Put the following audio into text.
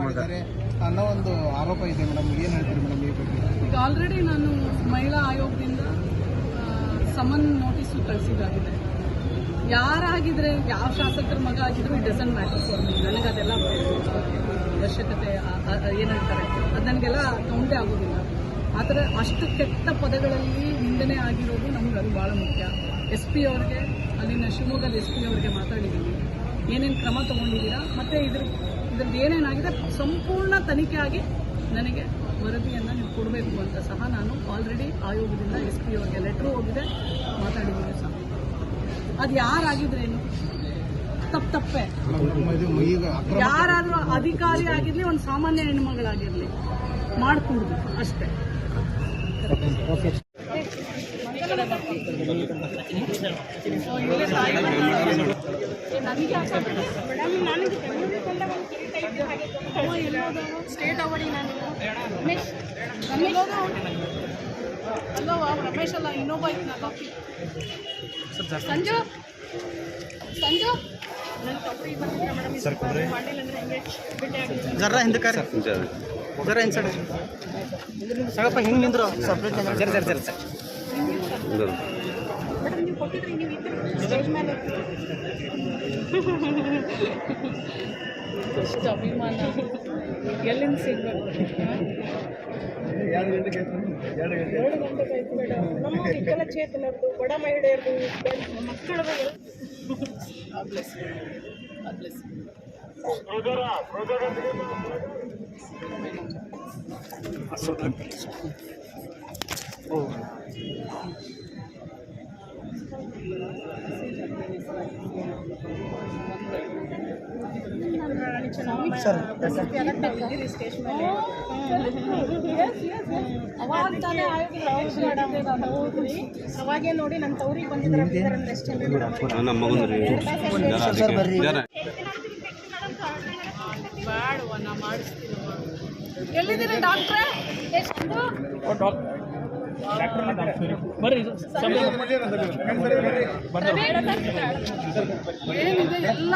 ಮಾಡಿದ್ದಾರೆ. ಅನ್ನೋ ಒಂದು ಆರೋಪ ಇದೆ ಮೇಡಮ್. ಏನು ಹೇಳ್ತೀರಿ ಮೇಡಮ್ ಈ ಬಗ್ಗೆ? ಈಗ ಆಲ್ರೆಡಿ ನಾನು ಮಹಿಳಾ ಆಯೋಗದಿಂದ ಸಮನ್ ನೋಟಿಸ್ ಕಳಿಸಿದ್ದಾಗಿದೆ. ಯಾರಾಗಿದ್ರೆ, ಯಾವ ಶಾಸಕರ ಮಗ ಆಗಿದ್ರು it doesn't matter for me ನನಗೆ ಅದೆಲ್ಲ ಅವಶ್ಯಕತೆ ಹೇಳ್ತಾರೆ? ಅದು ನನಗೆಲ್ಲ ಕೌಂಟೇ ಆಗೋದಿಲ್ಲ. ಆದರೆ ಅಷ್ಟು ಕೆಟ್ಟ ಪದಗಳಲ್ಲಿ ನಿಂದನೆ ಆಗಿರೋದು ನಮ್ಗೆ ಅದು ಭಾಳ ಮುಖ್ಯ. ಎಸ್ ಪಿ ಅವ್ರಿಗೆ, ಅಲ್ಲಿನ ಶಿವಮೊಗ್ಗದ ಎಸ್ ಪಿ ಅವ್ರಿಗೆ ಮಾತಾಡಿದ್ದೀವಿ ಏನೇನು ಕ್ರಮ ತಗೊಂಡಿದ್ದೀರಾ? ಮತ್ತು ಇದ್ರ ಇದ್ರದ್ದು ಏನೇನಾಗಿದೆ ಸಂಪೂರ್ಣ ತನಿಖೆ ನನಗೆ ವರದಿಯನ್ನು ನೀವು ಕೊಡಬೇಕು ಅಂತ ಸಹ ನಾನು ಆಲ್ರೆಡಿ ಆಯೋಗದಿಂದ ಎಸ್ ಪಿ ಅವ್ರಿಗೆ ಲೆಟ್ರು ಹೋಗಿದೆ, ಮಾತಾಡಿದ್ದೀನಿ ಸಹ. ಅದು ಯಾರಾಗಿದ್ರೇನು? ತಪ್ಪು ತಪ್ಪೆ. ಯಾರಾದರೂ ಅಧಿಕಾರಿ ಆಗಿರಲಿ, ಒಂದು ಸಾಮಾನ್ಯ ಹೆಣ್ಮಗಳಾಗಿರಲಿ ಮಾಡಿಕೊಡ್ಬೇಕು ಅಷ್ಟೇ. ಸ್ಟೇಟ್ ಅವಾರ್ಡಿ ನಾನು ರಮೇಶ್ ರಮೇಶ್ ಅಲ್ಲ ಇನ್ನೊಬ್ಬ ಇದ್ನಲ್ಲ ಸಂಜು ಸಂಜು ಜರ ಹಿಂದೆ ಕರೆ ಜರ ಸೈಡ್ ಸಾಕಪ್ಪ ಹಿಂಗೆ ನಿಂದ್ರು. ಸಪ್ರೇಟ್ ಜರ ಜರ ಜರ ಮೇಡಮ್ ಎಷ್ಟು ಅಭಿಮಾನ ಎಲ್ಲಿಂದ ಸಿಗ್ಬೇಕು ಮೇಡಮ್ ನಮ್ಮ ವಿಕಲಚೇತನರದು ಬಡ ಮಹಿಳೆಯರು ಮಕ್ಕಳದು ಬ್ಲೆಸ್ ಬ್ಲೆಸ್ ಸರ್. ಅವಾಗ ತಾನೇ ಅವಾಗೇ ನೋಡಿ ನನ್ನ ತವ್ರಿಗೆ ಬಂದಿದ್ದಾರೆ ಎಷ್ಟು ನಮ್ಮ ಬರ್ರಿ ಬೇಡವ ನಾ ಮಾಡಿಸ್ತೀನವ ಎಲ್ಲಿದ್ದೀರಿ ಡಾಕ್ಟ್ರೆ ಎಷ್ಟು ಏನಿದೆ ಎಲ್ಲ